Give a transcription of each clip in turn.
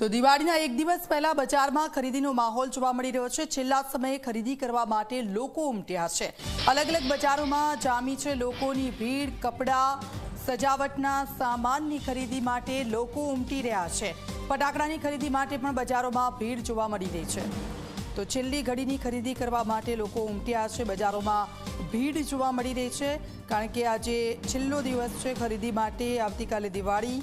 તો દિવાળીના એક દિવસ પહેલા બજારમાં ખરીદીનો માહોલ જોવા મળી રહ્યો છે. છેલ્લા સમયે ખરીદી કરવા માટે લોકો ઉમટ્યા છે. અલગ અલગ બજારોમાં જામી છે લોકોની ભીડ, કપડાં, સજાવટના સામાનની ખરીદી માટે લોકો ઉમટી રહ્યા છે. ફટાકડાની ખરીદી માટે પણ બજારોમાં ભીડ જોવા મળી રહી છે. તો છેલ્લી ઘડીની ખરીદી કરવા માટે લોકો ઉમટ્યા છે. બજારોમાં ભીડ જોવા મળી રહી છે. કારણ કે આજે છેલ્લો દિવસ છે ખરીદી માટે. આવતીકાલે દિવાળી.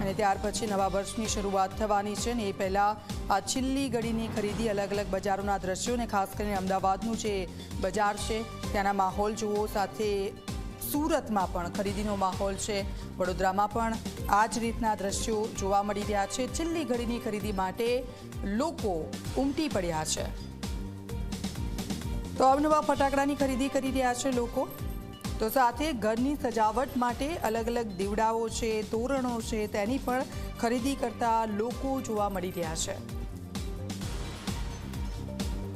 અને ત્યાર પછી નવા વર્ષની શરૂઆત થવાની છે ને એ પહેલાં આ છેલ્લી ઘડીની ખરીદી અલગ અલગ બજારોના દ્રશ્યો ને ખાસ કરીને અમદાવાદનું જે બજાર છે, ત્યાંના માહોલ જુઓ, સાથે સુરતમાં પણ ખરીદીનો માહોલ છે, વડોદરામાં પણ આ જ રીતના દ્રશ્યો જોવા મળી રહ્યા છે. છેલ્લી ઘડીની ખરીદી માટે લોકો ઉમટી પડ્યા છે. તો અવનવા ફટાકડાની ખરીદી કરી રહ્યા છે લોકો? તો સાથે ઘરની સજાવટ માટે અલગ અલગ દીવડાઓ છે, તોરણો છે, તેની પણ ખરીદી કરતા લોકો જોવા મળી રહ્યા છે.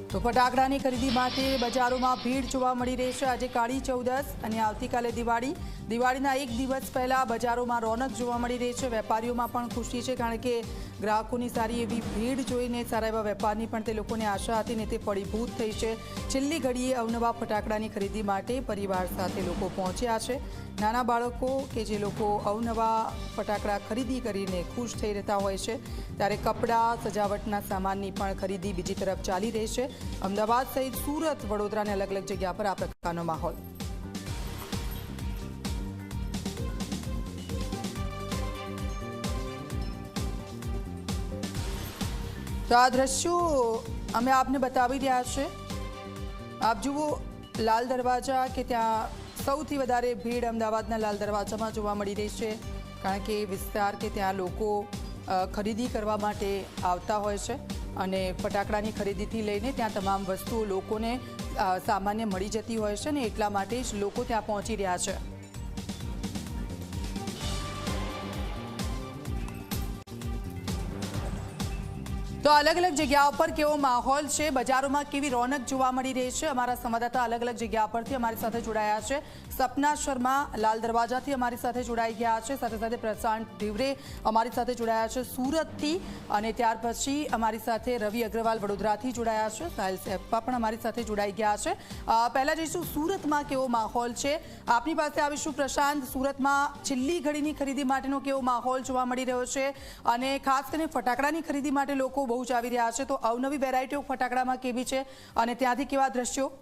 તો ફટાકડાની ખરીદી માટે બજારોમાં ભીડ જોવા મળી રહી છે. આજે કાળી ચૌદસ અને આવતીકાલે દિવાળી. દિવાળીના એક દિવસ પહેલા બજારોમાં રોનક જોવા મળી રહી છે. વેપારીઓમાં પણ ખુશી છે કારણ કે ગ્રાહકોની સારી એવી ભીડ જોઈને સારા એવા વેપારની પણ તે લોકોને આશા હતી ને તે ફળીભૂત થઈ છે. છેલ્લી ઘડીએ અવનવા ફટાકડાની ખરીદી માટે પરિવાર સાથે લોકો પહોંચ્યા છે. નાના બાળકો કે જે લોકો અવનવા ફટાકડા ખરીદી કરીને ખુશ થઈ રહેતા હોય છે, ત્યારે કપડાં, સજાવટના સામાનની પણ ખરીદી બીજી તરફ ચાલી રહી છે. અમદાવાદ સહિત સુરત, વડોદરાને અલગ અલગ જગ્યા પર આ પ્રકારનો માહોલ. તો આ દ્રશ્યો અમે આપને બતાવી રહ્યા છે. આપ જુઓ લાલ દરવાજા કે ત્યાં સૌથી વધારે ભીડ અમદાવાદના લાલ દરવાજામાં જોવા મળી રહી છે, કારણ કે વિસ્તાર કે ત્યાં લોકો ખરીદી કરવા માટે આવતા હોય છે અને ફટાકડાની ખરીદીથી લઈને ત્યાં તમામ વસ્તુઓ લોકોને સામાન્ય મળી જતી હોય છે ને એટલા માટે જ લોકો ત્યાં પહોંચી રહ્યા છે. તો અલગ અલગ જગ્યાઓ પર કેવો માહોલ છે? બજારોમાં કેવી રોનક જોવા મળી રહી છે? અમારા સંવાદદાતા અલગ અલગ જગ્યા પરથી અમારી સાથે જોડાયા છે. સપના શર્મા લાલ દરવાજાથી અમારી સાથે જોડાઈ ગયા છે. સાથે સાથે પ્રશાંત ઢીવરે અમારી સાથે જોડાયા છે સુરતથી અને ત્યાર પછી અમારી સાથે રવિ અગ્રવાલ વડોદરાથી જોડાયા છે. સાહિલ સેપ્પા પણ અમારી સાથે જોડાઈ ગયા છે. પહેલાં જઈશું સુરતમાં કેવો માહોલ છે. આપની પાસે આવીશું પ્રશાંત, સુરતમાં છેલ્લી ઘડીની ખરીદી માટેનો કેવો માહોલ જોવા મળી રહ્યો છે? અને ખાસ કરીને ફટાકડાની ખરીદી માટે લોકો બહુ જ આવી રહ્યા છે. તો અવનવી વેરાયટીઓ ફટાકડામાં કેવી છે? અને ત્યાંથી કેવા દ્રશ્યો?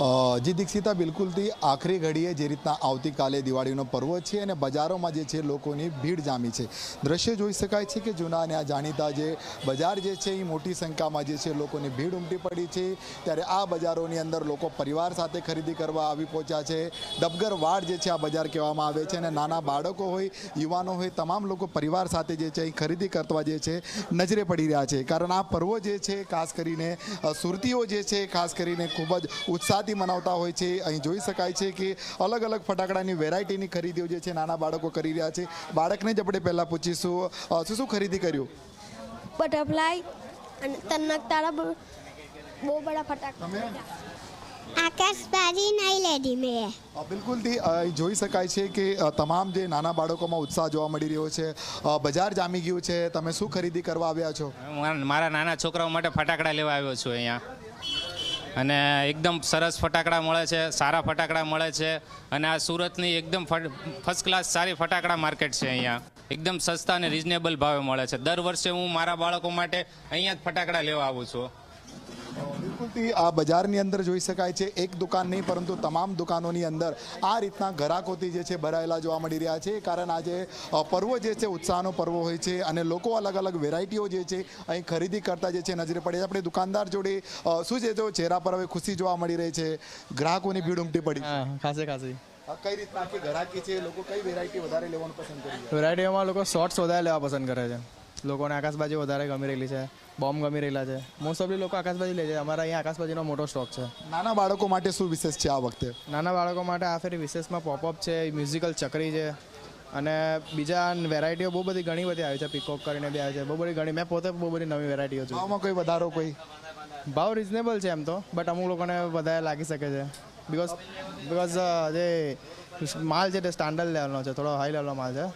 જી દીક્ષિતા, બિલકુલથી આખરી ઘડીએ જે રીતના આવતીકાલે દિવાળીનો પર્વ છે અને બજારોમાં જે છે લોકોની ભીડ જામી છે. દ્રશ્ય જોઈ શકાય છે કે જૂના અને આ જાણીતા જે બજાર જે છે એ મોટી સંખ્યામાં જે છે લોકોની ભીડ ઉમટી પડી છે. ત્યારે આ બજારોની અંદર લોકો પરિવાર સાથે ખરીદી કરવા આવી પહોંચ્યા છે. ડબગર વાડ જે છે આ બજાર કહેવામાં આવે છે અને નાના બાળકો હોય, યુવાનો હોય, તમામ લોકો પરિવાર સાથે જે છે એ ખરીદી કરવા જે છે નજરે પડી રહ્યા છે. કારણ આ પર્વ જે છે ખાસ કરીને સુરતીઓ જે છે ખાસ કરીને ખૂબ જ ઉત્સાહથી મનાવતા હોય છે. અહીં જોઈ શકાય છે કે અલગ અલગ ફટાકડાની વેરાયટીની ખરીદીઓ જે છે નાના બાળકો કરી રહ્યા છે. બાળકને જ આપણે પહેલાં પૂછીશું શું શું ખરીદી કર્યું? બટરફ્લાય અને તનક તારા બહુ બડા ફટાકડા આકાશબાજી નહીં લીધી મેં. અ, બિલકુલથી અહીં જોઈ શકાય છે કે તમામ જે નાના બાળકોમાં ઉત્સાહ જોવા મળી રહ્યો છે. બજાર જામી ગયું છે. તમે શું ખરીદી કરવા આવ્યા છો? મારા નાના છોકરાઓ માટે ફટાકડા લેવા આવ્યો છું અહીંયા. અને એકદમ સરસ ફટાકડા મળે છે, સારા ફટાકડા મળે છે અને આ સુરતની એકદમ ફર્સ્ટ ક્લાસ સારી ફટાકડા માર્કેટ છે અહીંયા. એકદમ સસ્તા અને રિઝનેબલ ભાવે મળે છે. દર વર્ષે હું મારા બાળકો માટે અહીંયા જ ફટાકડા લેવા આવું છું. બિલકુલથી આ બજારની અંદર જોઈ શકાય છે. એક દુકાન નહીં પરંતુ તમામ દુકાનોની અંદર આ રીતના ઘરાકોથી જે છે ભરાયેલા જોવા મળી રહ્યા છે. કારણ આજે પર્વ જે છે ઉત્સાહનો પર્વ હોય છે અને લોકો અલગ અલગ વેરાયટીઓ જે છે અહીં ખરીદી કરતા જે છે નજરે પડે છે. આપણે દુકાનદાર જોડે શું છે તો ચહેરા પર હવે ખુશી જોવા મળી રહી છે? ગ્રાહકોની ભીડ ઉમટી પડી. ખાસે ખાસી. કઈ રીતના આખી ગ્રાહકી છે? લોકો કઈ વેરાયટી વધારે લેવાનું પસંદ કરી રહ્યા? વેરાયટીઓમાં લોકો શોર્ટ્સ વધારે લેવા પસંદ કરે છે. લોકોને આકાશબાજી વધારે ગમી રહેલી છે બોમ્બ ગમી રહેલા છે. મોસ્ટ ઓફલી લોકો આકાશબાજી લે છે. અમારા અહીંયા આકાશબાજીનો મોટો સ્ટોક છે. નાના બાળકો માટે શું વિશેષ છે આ વખતે? નાના બાળકો માટે આ ફેરી વિશેષમાં પોપઅપ છે મ્યુઝિકલ ચકરી છે અને બીજા વેરાયટીઓ બહુ બધી ઘણી બધી આવી છે. પીકોક કરીને બી આવી છે. બહુ બધી ઘણી. મેં પોતે બહુ બધી નવી વેરાયટીઓ જોઈ. ભાવમાં કોઈ વધારો કોઈ? ભાવ રિઝનેબલ છે એમ તો બટ અમુક લોકોને વધારે લાગી શકે છે. બિકોઝ બિકોઝ જે માલ છે તે સ્ટાન્ડર્ડ લેવલનો છે. થોડો હાઈ લેવલનો માલ છે.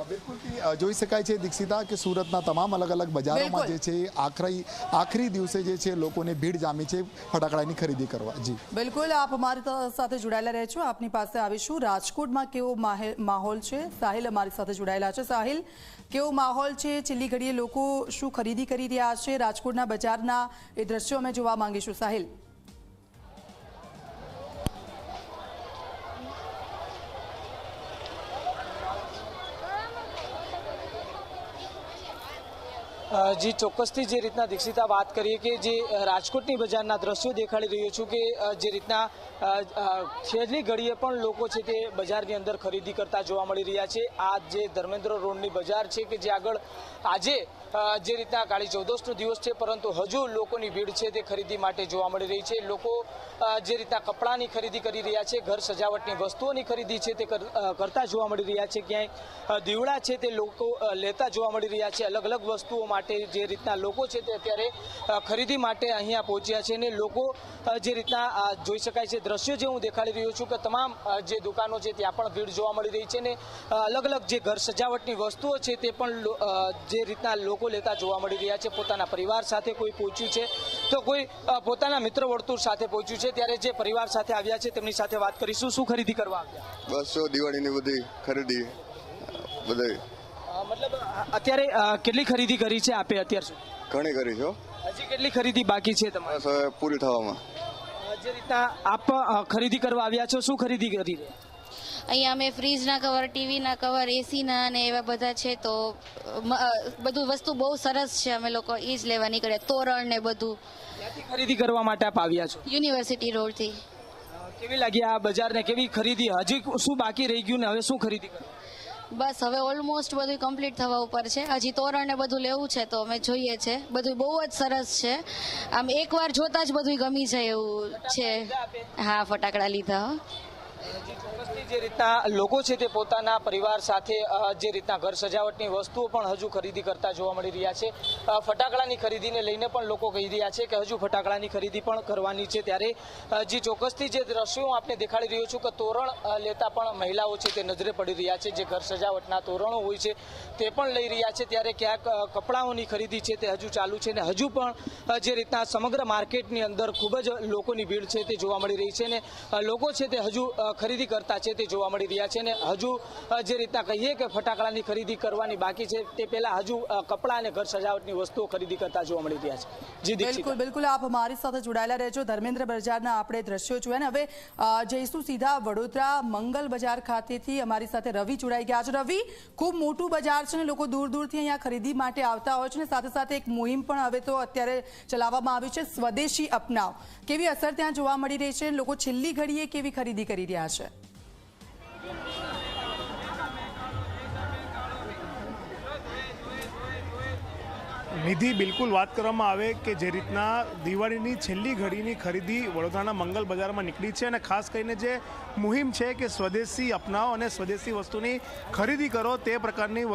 બિલકુલથી જોઈ શકાય છે દીક્ષિતા કે સુરતના તમામ અલગ અલગ બજારોમાં જે છે આખરી આખરી દિવસે જે છે લોકોને ભીડ જામી છે ફટાકડાની ખરીદી કરવા. જી. બિલકુલ આપ અમારી સાથે જોડાયેલા રહેજો આપની પાસે આવીશું. રાજકોટમાં કેવો માહે- માહોલ છે? સાહિલ અમારી સાથે જોડાયેલા છે. સાહિલ કેવો માહોલ છે? છેલ્લી ઘડીએ લોકો શું ખરીદી કરી રહ્યા છે? રાજકોટના બજારના એ દ્રશ્યો અમે જોવા માંગીશું. સાહિલ. જી ચોક્કસથી જે રીતના દીક્ષિતા વાત કરીએ કે જે રાજકોટની બજારના દ્રશ્યો દેખાડી રહ્યો છું કે જે રીતના છેલ્લી ઘડીએ પણ લોકો છે તે બજારની અંદર ખરીદી કરતા જોવા મળી રહ્યા છે. આ જે ધર્મેન્દ્ર રોડની બજાર છે કે જે આગળ આજે જે રીતના કાળી ચૌદસનો દિવસ છે, પરંતુ હજુ લોકોની ભીડ છે તે ખરીદી માટે જોવા મળી રહી છે. લોકો જે રીતના કપડાની ખરીદી કરી રહ્યા છે, ઘર સજાવટની વસ્તુઓની ખરીદી છે તે કર- કરતા જોવા મળી રહ્યા છે. ક્યાંય દીવડા છે તે લોકો લેતા જોવા મળી રહ્યા છે. અલગ અલગ વસ્તુઓ માટે જે રીતના લોકો છે તે અત્યારે ખરીદી માટે અહીંયા પહોંચ્યા છે અને લોકો જે રીતના જોઈ શકાય છે દ્રશ્યો જે હું દેખાડી રહ્યો છું કે તમામ જે દુકાનો છે ત્યાં પણ ભીડ જોવા મળી રહી છે અને અલગ અલગ જે ઘર સજાવટની વસ્તુઓ છે તે પણ જે રીતના લોકો લેતા જોવા મળી રહ્યા છે, પોતાના પરિવાર સાથે કોઈ પહોંચ્યું છે. તો કોઈ પોતાના મિત્ર વર્તુળ સાથે પહોંચ્યું છે, ત્યારે જે પરિવાર સાથે આવ્યા છે તેમની સાથે વાત કરીશું. શું ખરીદી કરવા આવ્યા? બસ દિવાળીની બધી ખરીદી બધી મતલબ અત્યારે કેટલી ખરીદી કરી છે આપે અત્યાર સુધી? ઘણી કરી છો હજી કેટલી ખરીદી બાકી છે તમારે? બસ હવે પૂરી થવામાં. જે રીતના આપ ખરીદી કરવા આવ્યા છો શું ખરીદી કરી રહ્યા? અહીંયા અમે ફ્રીજના કવર ટીવીના કવર એસીના અને એવા બધા છે તો બધું વસ્તુ બહુ સરસ છે અમે લોકો એ જ લેવા નીકળ્યા તોરણ ને બધું. ક્યાંથી ખરીદી કરવા માટે આપ આવ્યા છો? યુનિવર્સિટી રોડથી. કેવી લાગી આ બજારને? કેવી ખરીદી? હજી શું બાકી રહી ગયું ને હવે શું ખરીદી કરો બસ, હવે ઓલમોસ્ટ બધું કમ્પ્લીટ થવા ઉપર છે. હજી તોરણ ને બધું લેવું છે તો અમે જોઈએ છે. બધું બહુ જ સરસ છે. આમ એકવાર જોતા જ બધું ગમી જાય એવું છે. હા, ફટાકડા લીધા હો. જે રીતના લોકો છે તે પોતાના પરિવાર સાથે જે રીતના ઘર સજાવટની વસ્તુઓ પણ હજુ ખરીદી કરતા જોવા મળી રહ્યા છે. ફટાકડાની ખરીદીને લઈને પણ લોકો કહી રહ્યા છે કે હજુ ફટાકડાની ખરીદી પણ કરવાની છે. ત્યારે જે ચોક્કસથી જે દ્રશ્યો આપણે દેખાડી રહ્યો છું કે તોરણ લેતા પણ મહિલાઓ છે તે નજરે પડી રહ્યા છે. જે ઘર સજાવટના તોરણો હોય છે તે પણ લઈ રહ્યા છે. ત્યારે ક્યાંક કપડાઓની ખરીદી છે તે હજુ ચાલુ છે ને હજુ પણ જે રીતના સમગ્ર માર્કેટની અંદર ખૂબ જ લોકોની ભીડ છે તે જોવા મળી રહી છે ને લોકો છે તે હજુ ખરીદી કરતા છે. તે જોવા મળી રહ્યા છે અને હજુ જે રીતના કહીએ કે ફટાકડાની ખરીદી કરવાની બાકી છે, તે પહેલા હજુ કપડા અને ઘર સજાવટની વસ્તુઓ ખરીદી કરતા જોવા મળી રહ્યા છે. જી બિલકુલ બિલકુલ. આપ અમારી સાથે જોડાયેલા રહેજો. ધર્મેન્દ્ર બજારના આપણે દ્રશ્યો જોયા ને. હવે જઈશું સીધા વડોદરા મંગલ બજાર ખાતેથી. અમારી સાથે રવિ જોડાઈ ગયા છે. રવિ, ખૂબ મોટું બજાર છે ને. લોકો દૂર દૂરથી અહીંયા ખરીદી માટે આવતા હોય છે ને. સાથે સાથે એક મુહિમ પણ હવે તો અત્યારે ચલાવવામાં આવી છે. સ્વદેશી અપનાવ. કેવી અસર ત્યાં જોવા મળી રહી છે? લોકો છેલ્લી ઘડીએ કેવી ખરીદી કરી રહ્યા છે? નિધિ, બિલકુલ વાત કરવામાં આવે કે જે રીતના દિવાળીની છેલ્લી ઘડીની ખરીદી વડોદરાના મંગલ બજારમાં નીકળી છે અને ખાસ કરીને જે મુહિમ છે કે સ્વદેશી અપનાવો અને સ્વદેશી વસ્તુની ખરીદી કરો તે પ્રકારની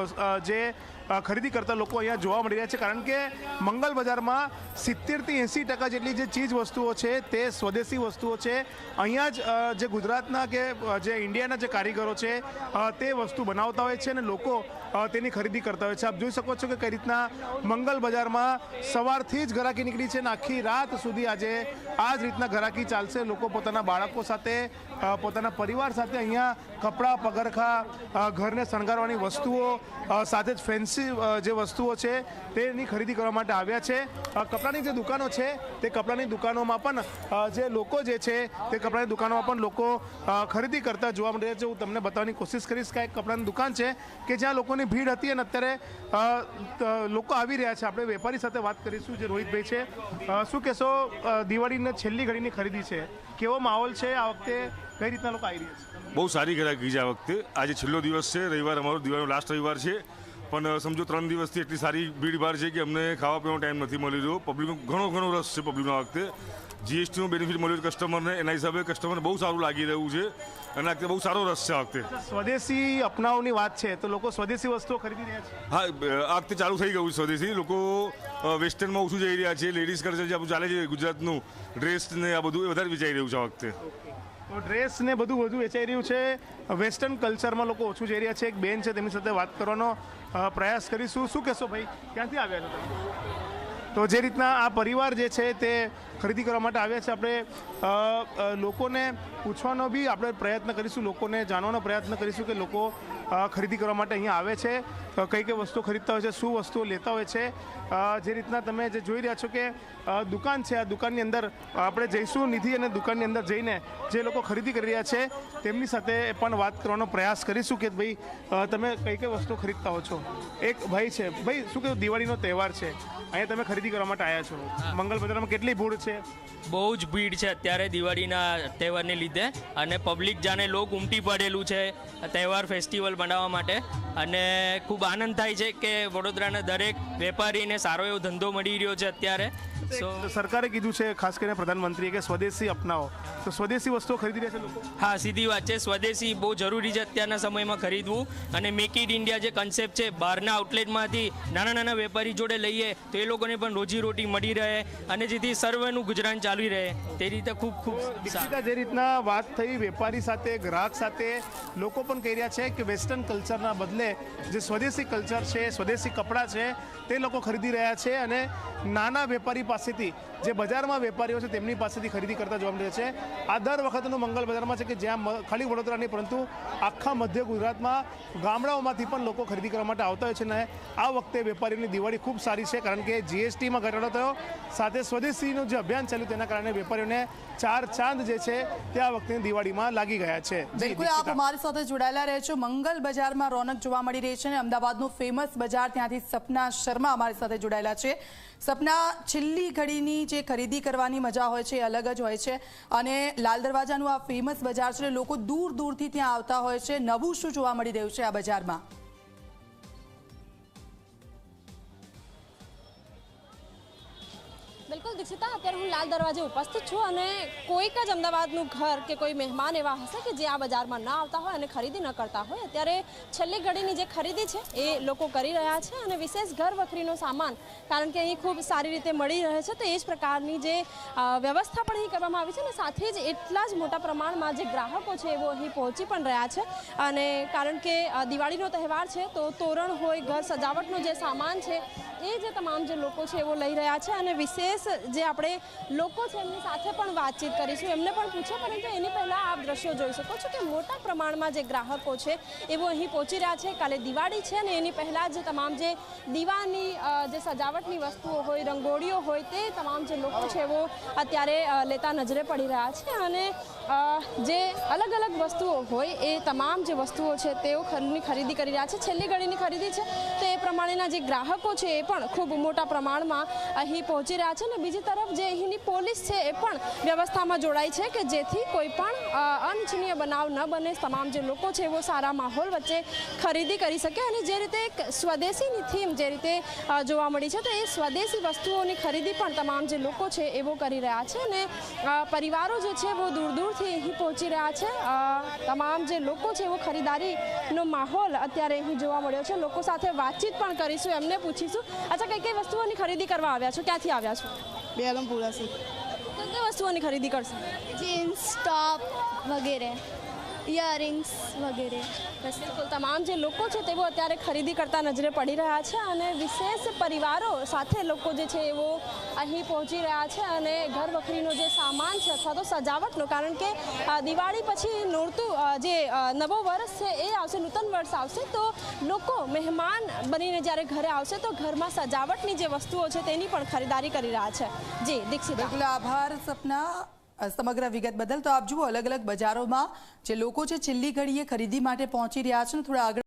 જે ખરીદી કરતા લોકો અહીંયા જોવા મળી રહ્યા છે, કારણ કે મંગલ બજારમાં સિત્તેરથી એંસી ટકા જેટલી જે ચીજ વસ્તુઓ છે, તે સ્વદેશી વસ્તુઓ છે. અહીંયા જ જે ગુજરાતના કે જે ઇન્ડિયાના જે કારીગરો છે તે વસ્તુ બનાવતા હોય છે અને લોકો તેની ખરીદી કરતા હોય છે. આપ જોઈ શકો છો કે કઈ રીતના મંગલ બજારમાં સવારથી જ ઘરાકી નીકળી છે અને આખી રાત સુધી આજે આ જ રીતના ઘરાકી ચાલશે. લોકો પોતાના બાળકો સાથે પોતાના પરિવાર સાથે અહીંયા કપડાં, પગરખા ઘરને શણગારવાની વસ્તુઓ સાથે જ ફેન્સી જે વસ્તુઓ છે તેની ખરીદી કરવા માટે આવ્યા છે. કપડાની જે દુકાનો છે, તે કપડાની દુકાનોમાં પણ જે લોકો જે છે, તે કપડાની દુકાનોમાં પણ લોકો ખરીદી કરતા જોવા મળે છે. હું તમને બતાવવાની કોશિશ કરીશ કે કપડાની દુકાન છે કે જ્યાં લોકોની ભીડ હતી અને અત્યારે લોકો આવી રહ્યા છે. આપણે વેપારી સાથે વાત કરીશું જે રોહિતભાઈ છે. શું કહેશો દિવાળીને છેલ્લી ઘડીની ખરીદી છે? કેવો માહોલ છે આ વખતે? કઈ રીતના લોકો આવી રહ્યા છે? બહુ સારી ગ્રાહકી છે આ વખતે. આજે છેલ્લો દિવસ છે. રવિવાર અમારો દિવાળીનો લાસ્ટ રવિવાર છે. પણ સમજો ત્રણ દિવસથી એટલી સારી ભીડભાડ છે કે અમને ખાવા પીવાનો ટાઈમ નથી મળી રહ્યો. પબ્લિકનો ઘણો ઘણો રસ છે પબ્લિકનો આ વખતે. જીએસટીનો બેનિફિટ મળ્યો કસ્ટમરને એના હિસાબે કસ્ટમરને બહુ સારું લાગી રહ્યું છે. અને આ વખતે બહુ સારો રસ છે આ વખતે. સ્વદેશી અપનાવની વાત છે તો લોકો સ્વદેશી વસ્તુઓ ખરીદી રહ્યા છે? હા આ વખતે ચાલુ થઈ ગયું છે સ્વદેશી. લોકો વેસ્ટર્નમાં ઓછું જઈ રહ્યા છે. લેડીઝ કલ્ચર જે આપણું ચાલે છે ગુજરાતનું ડ્રેસ ને આ બધું એ વધારે વિચારી રહ્યું છે આ વખતે. તો ડ્રેસ ને બધું વધુ વેચાઈ રહ્યું છે. વેસ્ટર્ન કલ્ચરમાં લોકો ઓછું જઈ રહ્યા છે. એક બેન છે, તેમની સાથે વાત કરવાનો પ્રયાસ કરીશું. શું કહેશો ભાઈ? ક્યાંથી આવ્યા છો તો જે રીતના આ પરિવાર જે છે તે ખરીદી કરવા માટે આવ્યા છે. આપણે લોકોને પૂછવાનો બી આપણે પ્રયત્ન કરીશું લોકોને જાણવાનો પ્રયત્ન કરીશું કે લોકો ખરીદી કરવા માટે અહીંયા આવે છે. કઈ કઈ વસ્તુઓ ખરીદતા હોય છે શું વસ્તુઓ લેતા હોય છે. જે રીતના તમે જે જોઈ રહ્યા છો કે દુકાન છે. આ દુકાનની અંદર આપણે જઈશું નિધિ અને દુકાનની અંદર જઈને જે લોકો ખરીદી કરી રહ્યા છે તેમની સાથે પણ વાત કરવાનો પ્રયાસ કરીશું કે ભાઈ તમે કઈ કઈ વસ્તુઓ ખરીદતા હો છો. એક ભાઈ છે. ભાઈ શું કહ્યું દિવાળીનો તહેવાર છે. અહીંયા તમે ખરીદી કરવા માટે આવ્યા છો. મંગલ બજારમાં કેટલી ભૂડ છે? બહુ જ ભીડ છે અત્યારે દિવાળીના તહેવારને લીધે અને પબ્લિક જાણે લોક ઉમટી પડેલું છે તહેવાર ફેસ્ટિવલ બનાવવા માટે અને ખૂબ આનંદ થાય છે કે વડોદરાના દરેક વેપારીને સારો એવો ધંધો મળી રહ્યો છે અત્યારે. સો સરકારે કીધું છે ખાસ કરીને પ્રધાનમંત્રીએ કે સ્વદેશી અપનાવો. તો સ્વદેશી વસ્તુઓ ખરીદી રહ્યા છે લોકો? હા સીધી વાત છે. સ્વદેશી બહુ જરૂરી છે અત્યારના સમયમાં ખરીદવું. અને મેક ઇન ઇન્ડિયા જે કન્સેપ્ટ છે બહારના આઉટલેટમાંથી નાના નાના વેપારી જોડે લઈએ તો એ લોકોને પણ રોજીરોટી મળી રહે અને જેથી સર્વનું ગુજરાન ચાલી રહે. તે રીતે ખૂબ ખૂબ દીક્ષિતા જે રીતના વાત થઈ વેપારી સાથે ગ્રાહક સાથે લોકો પણ કહી રહ્યા છે કે વેસ્ટર્ન કલ્ચરના બદલે જે સ્વદેશી કલ્ચર છે સ્વદેશી કપડાં છે તે લોકો ખરીદી રહ્યા છે અને નાના વેપારી પાસેથી જે બજારમાં વેપારીઓ છે તેમની પાસેથી ખરીદી કરતા જોવા મળે છે. આ દર વખતનું મંગલ બજારમાં છે કે જ્યાં ખાલી વડોદરા નહીં પરંતુ આખા મધ્ય ગુજરાતમાં ગામડાઓમાંથી પણ લોકો ખરીદી કરવા માટે આવતા હોય છે ને આ વખતે વેપારીઓની દિવાળી ખૂબ સારી છે કારણ કે જીએસટીમાં ઘટાડો થયો. સાથે સ્વદેશીનું જે અભિયાન ચાલ્યું તેના કારણે વેપારીઓને ચાર ચાંદ જે છે તે આ વખતે દિવાળીમાં લાગી ગયા છે. બિલકુલ આપ. અમારી સાથે જોડાયેલા રહે છો. મંગલ બજારમાં રોનક જોવા મળી રહી છે અને અમદાવાદનું ફેમસ બજાર ત્યાંથી સપના શર્મા અમારી સાથે જોડાયેલા છે. સપના છેલ્લી ઘડીની જે ખરીદી કરવાની મજા હોય છે, એ અલગ જ હોય છે. અને લાલ દરવાજાનું આ ફેમસ બજાર છે લોકો દૂર દૂરથી ત્યાં આવતા હોય છે. નવું શું જોવા મળી રહ્યું છે આ બજારમાં? બિલકુલ દીક્ષિતા, અત્યારે હું લાલ દરવાજે ઉપસ્થિત છું અને કોઈક જ અમદાવાદનું ઘર કે કોઈ મહેમાન એવા હશે કે જે આ બજારમાં ન આવતા હોય અને ખરીદી ન કરતા હોય. અત્યારે છેલ્લી ઘડીની જે ખરીદી છે એ લોકો કરી રહ્યા છે અને વિશેષ ઘર વખરીનો સામાન, કારણ કે અહીં ખૂબ સારી રીતે મળી રહે છે, તો એ જ પ્રકારની જે વ્યવસ્થા પણ અહીં કરવામાં આવી છે અને સાથે જ એટલા જ મોટા પ્રમાણમાં જે ગ્રાહકો છે એવો અહીં પહોંચી પણ રહ્યા છે. અને કારણ કે દિવાળીનો તહેવાર છે, તો તોરણ હોય, ઘર સજાવટનો જે સામાન છે, એ જે તમામ જે લોકો છે એવો લઈ રહ્યા છે અને વિશેષ જે આપણે લોકો છે એમની સાથે પણ વાતચીત કરીશું. એમને પણ પૂછો, પરંતુ એની પહેલાં આપ દ્રશ્યો જોઈ શકો છો કે મોટા પ્રમાણમાં જે ગ્રાહકો છે એવો અહીં પહોંચી રહ્યા છે. કાલે દિવાળી છે અને એની પહેલાં જ તમામ જે દીવાની જે સજાવટની વસ્તુઓ હોય, રંગોળીઓ હોય, તે તમામ જે લોકો છે એવો અત્યારે લેતા નજરે પડી રહ્યા છે. અને જે અલગ અલગ વસ્તુઓ હોય, એ તમામ જે વસ્તુઓ છે, તેઓ ખરીની ખરીદી કરી રહ્યા છે. છેલ્લી ઘડીની ખરીદી છે, તો એ પ્રમાણેના જે ગ્રાહકો છે, એ પણ ખૂબ મોટા પ્રમાણમાં અહીં પહોંચી રહ્યા છે અને બીજી તરફ જે અહીંની પોલીસ છે એ પણ વ્યવસ્થામાં જોડાય છે કે જેથી કોઈ પણ અનિચ્છનીય બનાવ ન બને. તમામ જે લોકો છે એવો સારા માહોલ વચ્ચે ખરીદી કરી શકે અને જે રીતે એક સ્વદેશીની થીમ જે રીતે જોવા મળી છે, તો એ સ્વદેશી વસ્તુઓની ખરીદી પણ તમામ જે લોકો છે એવો કરી રહ્યા છે અને પરિવારો જે છે બહુ દૂર દૂરથી અહીં પહોંચી રહ્યા છે. તમામ જે લોકો છે એવો ખરીદારીનો માહોલ અત્યારે અહીં જોવા મળ્યો છે. લોકો સાથે વાતચીત પણ કરીશું, એમને પૂછીશું. અચ્છા કઈ કઈ વસ્તુઓની ખરીદી કરવા આવ્યા છો? ક્યાંથી આવ્યા છો? બેલમપુરાથી કઈ વસ્તુઓની ખરીદી કરશો? જીન્સ ટોપ વગેરે. ઇયરિંગ્સ વગેરે. બિલકુલ. તમામ જે લોકો છે તેઓ અત્યારે ખરીદી કરતા નજરે પડી રહ્યા છે અને વિશેષ પરિવારો સાથે લોકો જે છે એવો અહીં પહોંચી રહ્યા છે અને ઘર વખરીનો જે સામાન છે અથવા તો સજાવટનો, કારણ કે દિવાળી પછી નોરતું જે નવો વર્ષ છે એ આવશે, નૂતન વર્ષ આવશે, તો લોકો મહેમાન બનીને જ્યારે ઘરે આવશે તો ઘરમાં સજાવટની જે વસ્તુઓ છે તેની પણ ખરીદારી કરી રહ્યા છે. જી, દીક્ષિત. આભાર, સપના. સમગ્ર વિગત બદલ તો આપ જુઓ અલગ અલગ બજારોમાં જે લોકો છે, છેલ્લી ઘડીએ ખરીદી માટે પહોંચી રહ્યા છે થોડા આગળ